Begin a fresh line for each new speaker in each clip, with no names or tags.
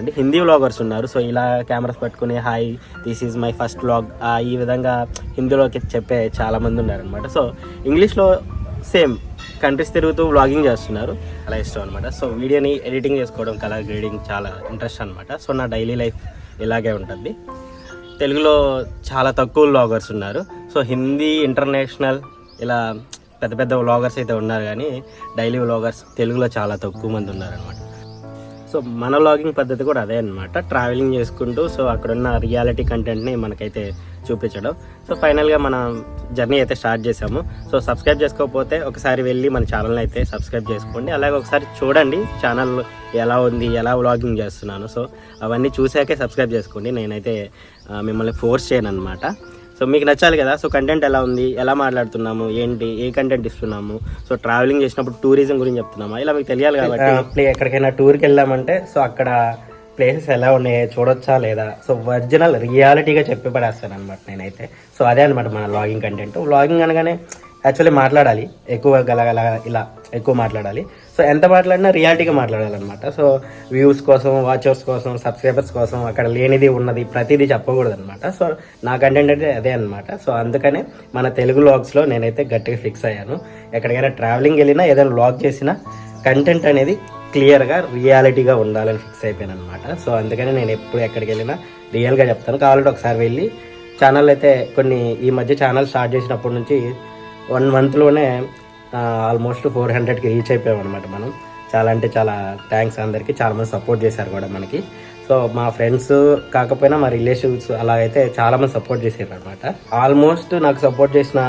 చూడండి హిందీ వ్లాగర్స్ ఉన్నారు. సో ఇలా కెమెరాస్ పట్టుకుని hi this is my first vlog ఈ విధంగా హిందీలోకి చెప్పే చాలామంది ఉన్నారనమాట సో ఇంగ్లీష్లో సేమ్ కంట్రీస్ తిరుగుతూ వ్లాగింగ్ చేస్తున్నారు. అలా ఇష్టం అనమాట సో వీడియోని ఎడిటింగ్ చేసుకోవడం కలర్ గ్రేడింగ్ చాలా ఇంట్రెస్ట్ అనమాట సో నా డైలీ లైఫ్ ఇలాగే ఉంటుంది. తెలుగులో చాలా తక్కువ వ్లాగర్స్ ఉన్నారు. సో హిందీ ఇంటర్నేషనల్ ఇలా పెద్ద పెద్ద వ్లాగర్స్ అయితే ఉన్నారు కానీ డైలీ వ్లాగర్స్ తెలుగులో చాలా తక్కువ మంది ఉన్నారనమాట సో మన వ్లాగింగ్ పద్ధతి కూడా అదే అనమాట ట్రావెలింగ్ చేసుకుంటూ సో అక్కడున్న రియాలిటీ కంటెంట్ని మనకైతే చూపించడం. సో ఫైనల్గా మన జర్నీ అయితే స్టార్ట్ చేసాము సో సబ్స్క్రైబ్ చేసుకోకపోతే ఒకసారి వెళ్ళి మన ఛానల్ని అయితే సబ్స్క్రైబ్ చేసుకోండి. అలాగే ఒకసారి చూడండి ఛానల్ ఎలా ఉంది ఎలా వ్లాగింగ్ చేస్తున్నాను. సో అవన్నీ చూసాకే సబ్స్క్రైబ్ చేసుకోండి. నేనైతే మిమ్మల్ని ఫోర్స్ చేయను అనమాట సో మీకు నచ్చాలి కదా? సో కంటెంట్ ఎలా ఉంది? ఎలా మాట్లాడుతున్నాము? ఏంటి? ఏ కంటెంట్ ఇస్తున్నాము? సో ట్రావెలింగ్ చేసినప్పుడు టూరిజం గురించి చెప్తున్నామా? ఇలా మీకు తెలియాలి కాబట్టి. ఎక్కడికైనా టూర్కి వెళ్ళామంటే సో అక్కడ ప్లేసెస్ ఎలా ఉన్నాయి చూడొచ్చా లేదా? సో ఒరిజినల్ రియాలిటీగా చెప్పి పడేస్తాను అనమాట నేనైతే. సో అదే అనమాట మన వ్లాగింగ్ కంటెంట్ వ్లాగింగ్ అనగానే యాక్చువల్లీ మాట్లాడాలి. ఎక్కువ గలగల ఇలా ఎక్కువ మాట్లాడాలి. సో ఎంత మాట్లాడినా రియాలిటీగా మాట్లాడాలన్నమాట. సో వ్యూస్ కోసం వాచర్స్ కోసం సబ్స్క్రైబర్స్ కోసం అక్కడ లేనిది ఉన్నది ప్రతిదీ చెప్పకూడదు అనమాట సో నా కంటెంట్ అయితే అదే అనమాట సో అందుకనే మన తెలుగు లాగ్స్లో నేనైతే గట్టిగా ఫిక్స్ అయ్యాను. ఎక్కడికైనా ట్రావెలింగ్ వెళ్ళినా ఏదైనా లాగ్ చేసినా కంటెంట్ అనేది క్లియర్గా రియాలిటీగా ఉండాలని ఫిక్స్ అయిపోయాను అనమాట సో అందుకనే నేను ఎప్పుడు ఎక్కడికి వెళ్ళినా రియల్గా చెప్తాను. కావాలంటే ఒకసారి వెళ్ళి ఛానల్ అయితే కొన్ని ఈ మధ్య ఛానల్ స్టార్ట్ చేసినప్పటి నుంచి వన్ మంత్లోనే ఆల్మోస్ట్ ఫోర్ హండ్రెడ్కి రీచ్ అయిపోయాం అనమాట మనం. చాలా అంటే చాలా థ్యాంక్స్ అందరికీ. చాలామంది సపోర్ట్ చేశారు కూడా మనకి. సో మా ఫ్రెండ్స్ కాకపోయినా మా రిలేషన్స్ అలాగైతే చాలా మంది సపోర్ట్ చేశారు అనమాట ఆల్మోస్ట్ నాకు సపోర్ట్ చేసిన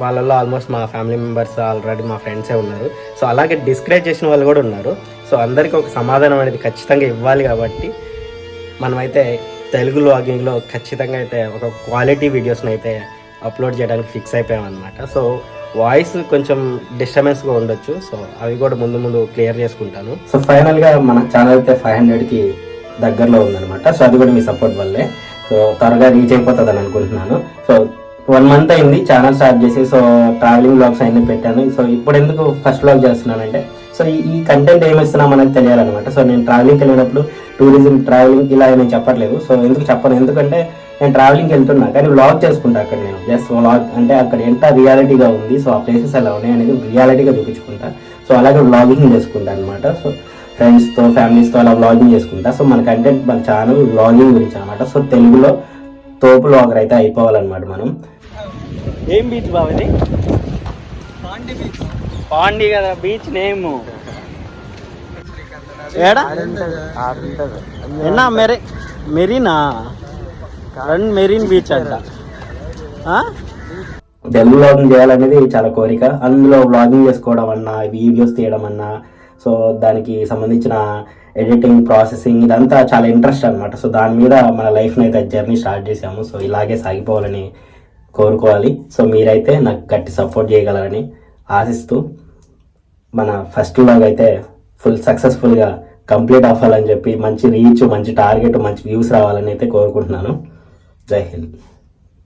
వాళ్ళల్లో ఆల్మోస్ట్ మా ఫ్యామిలీ మెంబర్స్ ఆల్రెడీ మా ఫ్రెండ్సే ఉన్నారు. సో అలాగే డిస్కరేజ్ చేసిన వాళ్ళు కూడా ఉన్నారు. సో అందరికీ ఒక సమాధానం అనేది ఖచ్చితంగా ఇవ్వాలి కాబట్టి మనమైతే తెలుగు లాగింగ్లో ఖచ్చితంగా అయితే ఒక క్వాలిటీ వీడియోస్ని అయితే అప్లోడ్ చేయడానికి ఫిక్స్ అయిపోయాం అనమాట సో వాయిస్ కొంచెం డిస్టర్బెన్స్గా ఉండొచ్చు సో అవి కూడా ముందు ముందు క్లియర్ చేసుకుంటాను. సో ఫైనల్గా మన ఛానల్ అయితే ఫైవ్ హండ్రెడ్కి దగ్గరలో ఉందన్నమాట సో అది కూడా మీ సపోర్ట్ వల్లే. సో త్వరగా రీచ్ అయిపోతుంది అని అనుకుంటున్నాను. సో వన్ మంత్ అయింది ఛానల్ స్టార్ట్ చేసి సో ట్రావెలింగ్ బ్లాగ్స్ అన్ని పెట్టాను. సో ఇప్పుడు ఎందుకు ఫస్ట్ బ్లాగ్ చేస్తున్నానంటే సో ఈ- ఈ కంటెంట్ ఏమి ఇస్తున్నాం అనేది తెలియాలన్నమాట. సో నేను ట్రావెలింగ్కి వెళ్ళినప్పుడు టూరిజం ట్రావెలింగ్ ఇలా నేను చెప్పట్లేదు. సో ఎందుకు చెప్పను? ఎందుకంటే నేను ట్రావెలింగ్కి వెళ్తున్నా కానీ వ్లాగ్ చేసుకుంటా అక్కడ నేను. జస్ట్ వ్లాగ్ అంటే అక్కడ ఎంత రియాలిటీగా ఉంది సో ఆ ప్లేసెస్ ఎలా ఉన్నాయి అనేది రియాలిటీగా చూపించుకుంటా. సో అలాగే వ్లాగింగ్ చేసుకుంటా అనమాట సో ఫ్రెండ్స్తో ఫ్యామిలీస్తో అలా వ్లాగింగ్ చేసుకుంటా. సో మన కంటెంట్ మన ఛానల్ వ్లాగింగ్ గురించి అనమాట సో తెలుగులో తోపు వ్లాగర్ అయితే అయిపోవాలన్నమాట మనం. ఏం బీచ్ బాబు ఇది? పాండి కదా బీచ్ నేమ్ ఏడా? ఎన్నా మెరీ మెరీనా? రన్ మెరీన్ బీచ్ అంట. చేయాలనేది చాలా కోరిక. అందులో వ్లాగింగ్ చేసుకోవడం అన్నా వీడియోస్ తీయడం అన్నా సో దానికి సంబంధించిన ఎడిటింగ్ ప్రాసెసింగ్ ఇదంతా చాలా ఇంట్రెస్ట్ అనమాట సో దాని మీద మన లైఫ్ని అయితే జర్నీ స్టార్ట్ చేసాము సో ఇలాగే సాగిపోవాలని కోరుకోవాలి. సో మీరైతే నాకు గట్టి సపోర్ట్ చేయగలరని ఆశిస్తూ మన ఫస్ట్ వ్లాగ్ అయితే ఫుల్ సక్సెస్ఫుల్గా కంప్లీట్ అవ్వాలని చెప్పి మంచి రీచ్ మంచి టార్గెట్ మంచి వ్యూస్ రావాలని అయితే కోరుకుంటున్నాను. జై హింద్